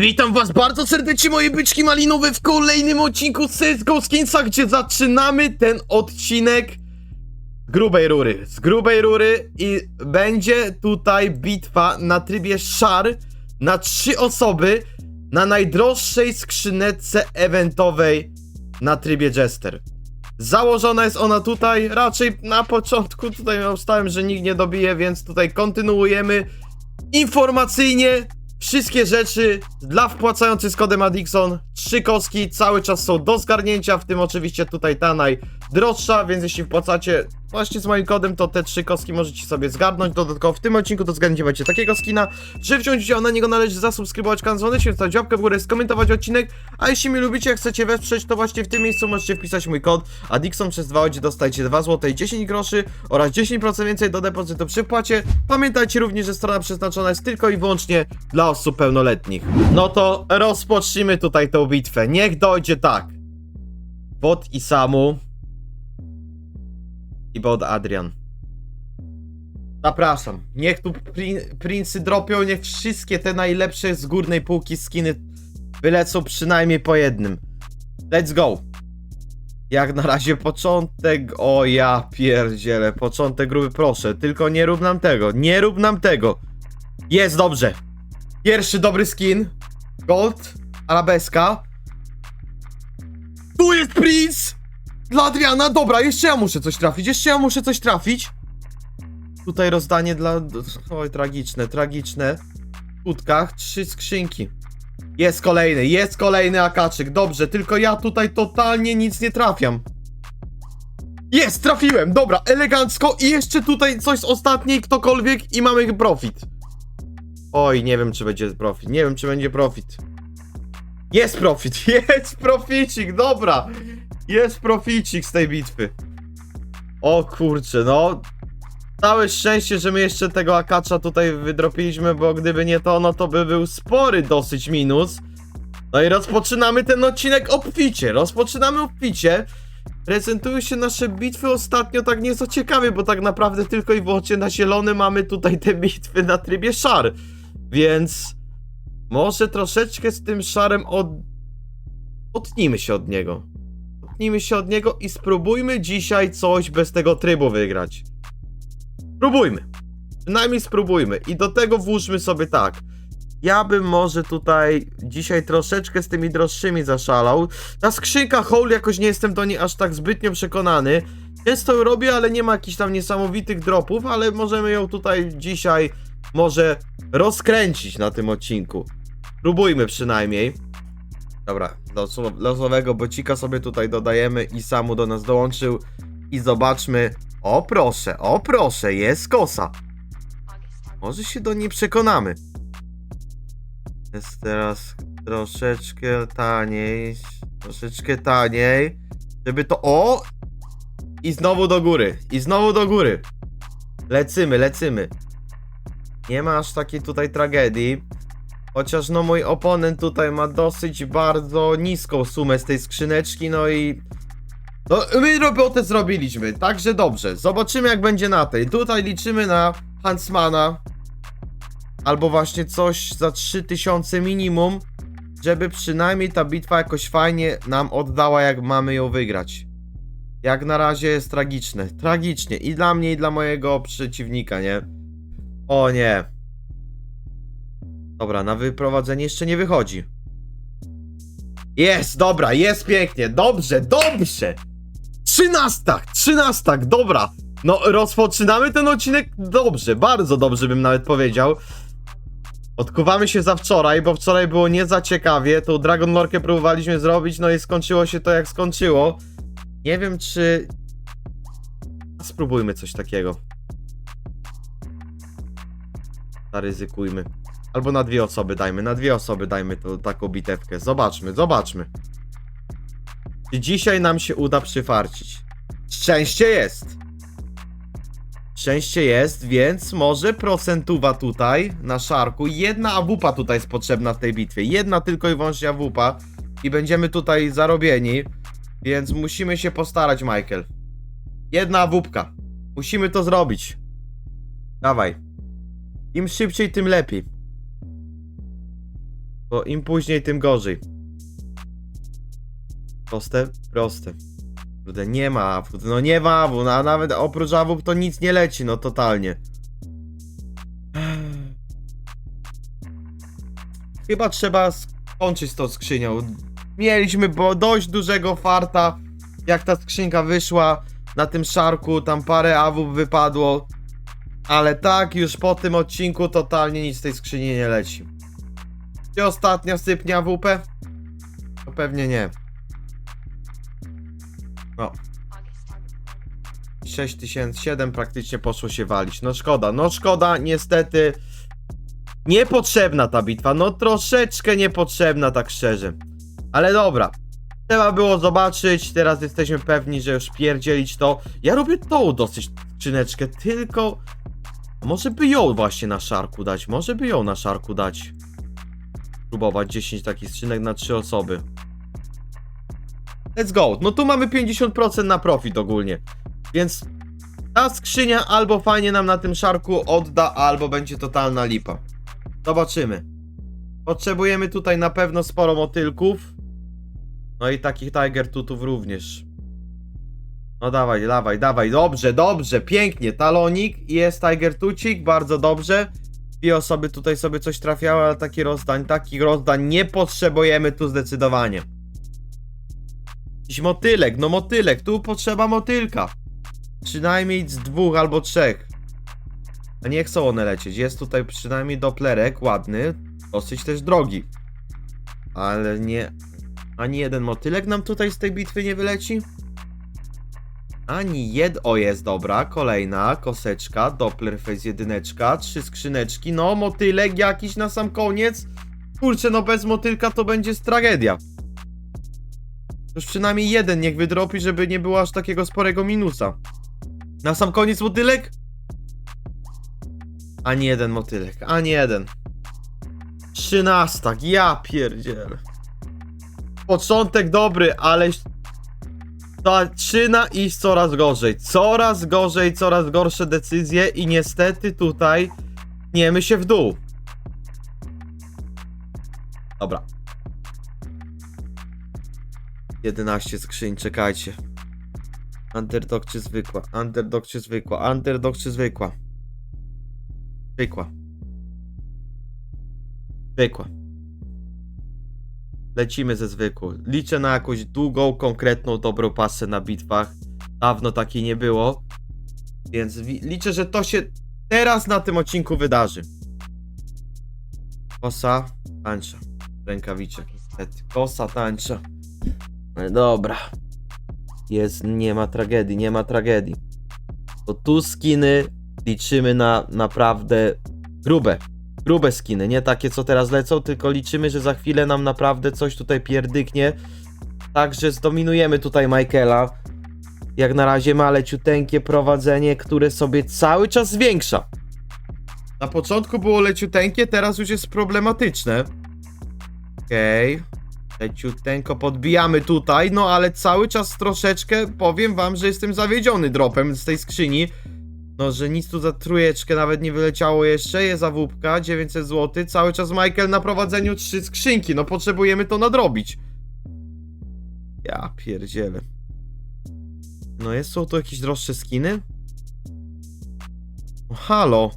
Witam was bardzo serdecznie moje byczki malinowe w kolejnym odcinku CSGO Skinsa, gdzie zaczynamy ten odcinek z grubej rury, z grubej rury i będzie tutaj bitwa na trybie szar na trzy osoby na najdroższej skrzyneczce eventowej na trybie Jester. Założona jest ona tutaj, raczej na początku tutaj obstałem, że nikt nie dobije, więc tutaj kontynuujemy informacyjnie wszystkie rzeczy dla wpłacających z kodem Adixon. Trzy kostki cały czas są do zgarnięcia, w tym oczywiście tutaj ta najdroższa, więc jeśli wpłacacie właśnie z moim kodem, to te trzy kostki możecie sobie zgarnąć. Dodatkowo w tym odcinku to zgarniecie macie takiego skina, że wziąć udział na niego należy zasubskrybować kanał, dzwoneczkiem, zostawić łapkę w górę, skomentować odcinek, a jeśli mnie lubicie, jak chcecie wesprzeć, to właśnie w tym miejscu możecie wpisać mój kod Adixon przez 2 gdzie dostajecie 2 zł i 10 groszy oraz 10% więcej do depozytu przy wpłacie. Pamiętajcie również, że strona przeznaczona jest tylko i wyłącznie dla osób pełnoletnich. No to rozpocznijmy tutaj tą bitwę. Niech dojdzie tak. Bot i Samu. I bot Adrian. Zapraszam. Niech tu prin prinsy dropią, niech wszystkie te najlepsze z górnej półki skiny wylecą przynajmniej po jednym. Let's go. Jak na razie początek, o ja pierdzielę, początek gruby proszę, tylko nie rób nam tego, nie rób nam tego. Jest dobrze. Pierwszy dobry skin, gold, arabeska. Tu jest Prince! Dla Adriana, dobra, jeszcze ja muszę coś trafić, jeszcze ja muszę coś trafić. Tutaj rozdanie dla... Oj, tragiczne, tragiczne. W kutkach trzy skrzynki. Jest kolejny, jest kolejny akaczyk, dobrze, tylko ja tutaj totalnie nic nie trafiam. Jest, trafiłem, dobra, elegancko i jeszcze tutaj coś z ostatniej, ktokolwiek i mamy profit. Oj, nie wiem czy będzie profit, nie wiem czy będzie profit. Jest profit, jest proficik, dobra. Jest proficik z tej bitwy. O kurczę, no. Całe szczęście, że my jeszcze tego akacza tutaj wydropiliśmy, bo gdyby nie to, no to by był spory dosyć minus. No i rozpoczynamy ten odcinek obficie, rozpoczynamy obficie. Prezentują się nasze bitwy ostatnio tak nieco ciekawie, bo tak naprawdę tylko i wyłącznie na zielony mamy tutaj te bitwy na trybie szar. Więc może troszeczkę z tym szarem od... Odnijmy się od niego. Odnijmy się od niego i spróbujmy dzisiaj coś bez tego trybu wygrać. Spróbujmy. Przynajmniej spróbujmy. I do tego włóżmy sobie tak. Ja bym może tutaj dzisiaj troszeczkę z tymi droższymi zaszalał. Ta skrzynka Hole jakoś nie jestem do niej aż tak zbytnio przekonany. Często ją robię, ale nie ma jakichś tam niesamowitych dropów, ale możemy ją tutaj dzisiaj może rozkręcić na tym odcinku. Próbujmy przynajmniej. Dobra, losu- losowego bocika sobie tutaj dodajemy i Samu do nas dołączył. I zobaczmy. O proszę, o proszę, jest kosa. Może się do niej przekonamy. Jest teraz troszeczkę taniej. Troszeczkę taniej. Żeby to. O! I znowu do góry. I znowu do góry. Lecymy, lecymy. Nie ma aż takiej tutaj tragedii. Chociaż no mój oponent tutaj ma dosyć bardzo niską sumę z tej skrzyneczki, no i... No my robotę zrobiliśmy, także dobrze. Zobaczymy jak będzie na tej. Tutaj liczymy na Hansmana. Albo właśnie coś za 3000 minimum, żeby przynajmniej ta bitwa jakoś fajnie nam oddała jak mamy ją wygrać. Jak na razie jest tragiczne, tragicznie i dla mnie i dla mojego przeciwnika, nie? O nie. Dobra, na wyprowadzenie jeszcze nie wychodzi. Jest, dobra, jest pięknie, dobrze, dobrze. Trzynastak, trzynastak, dobra. No, rozpoczynamy ten odcinek dobrze, bardzo dobrze bym nawet powiedział. Odkuwamy się za wczoraj, bo wczoraj było nie za ciekawie. Tą Dragon Lorkę próbowaliśmy zrobić, no i skończyło się to jak skończyło. Nie wiem, czy... Spróbujmy coś takiego. Zaryzykujmy. Albo na dwie osoby dajmy, na dwie osoby dajmy to, taką bitewkę. Zobaczmy, zobaczmy. Czy dzisiaj nam się uda przyfarcić? Szczęście jest! Szczęście jest, więc może procentuwa tutaj na szarku. Jedna awupa tutaj jest potrzebna w tej bitwie. Jedna tylko i wyłącznie awupa. I będziemy tutaj zarobieni. Więc musimy się postarać, Michael. Jedna awupka. Musimy to zrobić. Dawaj. Im szybciej, tym lepiej. Bo im później, tym gorzej. Proste? Proste. Kurde, nie ma awów. No nie ma awów, no, a nawet oprócz awów to nic nie leci, no totalnie. Chyba trzeba skończyć z tą skrzynią. Mieliśmy bo dość dużego farta, jak ta skrzynka wyszła na tym szarku, tam parę awów wypadło. Ale tak, już po tym odcinku totalnie nic z tej skrzyni nie leci. Czy ostatnia sypnie AWP? To pewnie nie. No. 6007 praktycznie poszło się walić. No szkoda, no szkoda, niestety. Niepotrzebna ta bitwa, no troszeczkę niepotrzebna, tak szczerze. Ale dobra. Trzeba było zobaczyć, teraz jesteśmy pewni, że już pierdzielić to. Ja robię tą dosyć skrzyneczkę, tylko... Może by ją właśnie na szarku dać, może by ją na szarku dać. Próbować 10 takich skrzynek na 3 osoby. Let's go. No tu mamy 50% na profit ogólnie. Więc ta skrzynia albo fajnie nam na tym szarku odda, albo będzie totalna lipa. Zobaczymy. Potrzebujemy tutaj na pewno sporo motylków. No i takich Tiger Tutów również. No dawaj, dawaj, dawaj. Dobrze, dobrze, pięknie. Talonik jest Tiger Tucik, bardzo dobrze. Dwie osoby tutaj sobie coś trafiały, ale taki rozdań, takich rozdań nie potrzebujemy tu zdecydowanie. Jakiś motylek, no motylek, tu potrzeba motylka. Przynajmniej z dwóch albo trzech. A nie chcą one lecieć. Jest tutaj przynajmniej doplerek, ładny, dosyć też drogi. Ale nie... Ani jeden motylek nam tutaj z tej bitwy nie wyleci? Ani jed... O, jest, dobra. Kolejna koseczka, Doppler Face jedyneczka, trzy skrzyneczki. No, motylek jakiś na sam koniec. Kurczę, no bez motylka to będzie tragedia. Już przynajmniej jeden niech wydropi, żeby nie było aż takiego sporego minusa. Na sam koniec motylek? Ani jeden motylek, ani jeden. Trzynastak, ja pierdzielę. Początek dobry, ale zaczyna iść coraz gorzej. Coraz gorzej, coraz gorsze decyzje i niestety tutaj niemy się w dół. Dobra. 11 skrzyń, czekajcie. Underdog czy zwykła? Underdog czy zwykła? Underdog czy zwykła? Zwykła. Zwykła. Lecimy ze zwykłą. Liczę na jakąś długą, konkretną, dobrą pasę na bitwach. Dawno takiej nie było. Więc wi- liczę, że to się teraz na tym odcinku wydarzy. Kosa, tańcza. Rękawiczek. niestety. Kosa, tańcza. No dobra. Jest, nie ma tragedii, nie ma tragedii. To tu skiny liczymy na naprawdę grube. Grube skiny, nie takie co teraz lecą, tylko liczymy, że za chwilę nam naprawdę coś tutaj pierdyknie. Także zdominujemy tutaj Michaela. Jak na razie ma leciuteńkie prowadzenie, które sobie cały czas zwiększa. Na początku było leciuteńkie, teraz już jest problematyczne. Okej. Leciuteńko podbijamy tutaj, no ale cały czas troszeczkę powiem wam, że jestem zawiedziony dropem z tej skrzyni. No, że nic tu za trójeczkę nawet nie wyleciało jeszcze, jest awupka, 900 zł, cały czas Michael na prowadzeniu trzy skrzynki, no potrzebujemy to nadrobić. Ja pierdzielę. No jest, są tu jakieś droższe skiny? O, halo.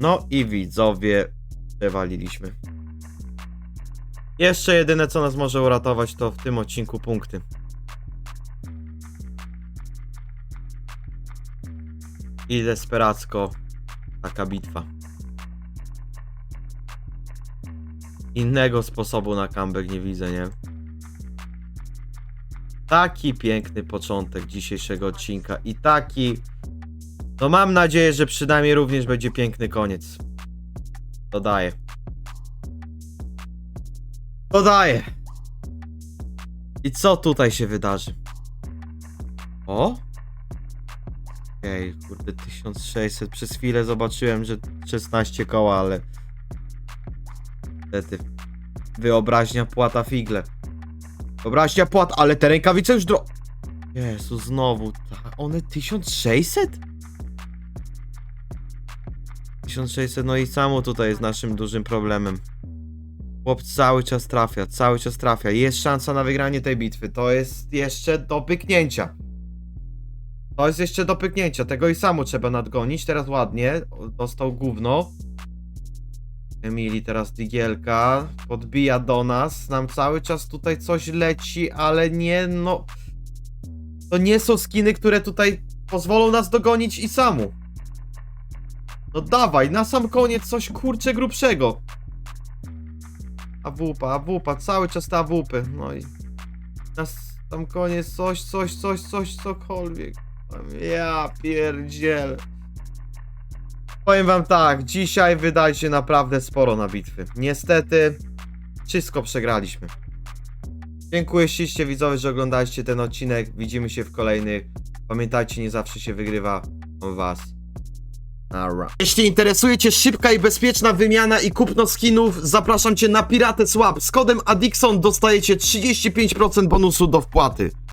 No i widzowie, przewaliliśmy. Jeszcze jedyne co nas może uratować to w tym odcinku punkty. I desperacko taka bitwa. Innego sposobu na comeback nie widzę, nie? Taki piękny początek dzisiejszego odcinka i taki... No mam nadzieję, że przynajmniej również będzie piękny koniec. Dodaję. Dodaję. I co tutaj się wydarzy? O? Okej, kurde, 1600. Przez chwilę zobaczyłem, że 16 koła, ale... Niestety. Wyobraźnia płata figle. Wyobraźnia płat, ale te rękawice już dro... Jezu, znowu. One 1600? 1600, no i samo tutaj jest naszym dużym problemem. Chłop cały czas trafia, cały czas trafia. Jest szansa na wygranie tej bitwy. To jest jeszcze do pyknięcia. To jest jeszcze do pyknięcia. Tego i samo trzeba nadgonić. Teraz ładnie. Dostał gówno. Emili teraz digielka. Podbija do nas. Nam cały czas tutaj coś leci, ale nie no. To nie są skiny, które tutaj pozwolą nas dogonić i samu. No dawaj, na sam koniec coś kurcze grubszego. AWP, AWP, cały czas te AWP. No i na sam koniec coś, coś, coś, coś, cokolwiek. Ja pierdziel. Powiem wam tak, dzisiaj wydajcie naprawdę sporo na bitwy. Niestety, wszystko przegraliśmy. Dziękuję ślicznie widzowie, że oglądaliście ten odcinek. Widzimy się w kolejnych. Pamiętajcie, nie zawsze się wygrywa was. Jeśli interesuje Cię szybka i bezpieczna wymiana i kupno skinów, zapraszam Cię na Pirates Swap. Z kodem Adixon dostajecie 35% bonusu do wpłaty.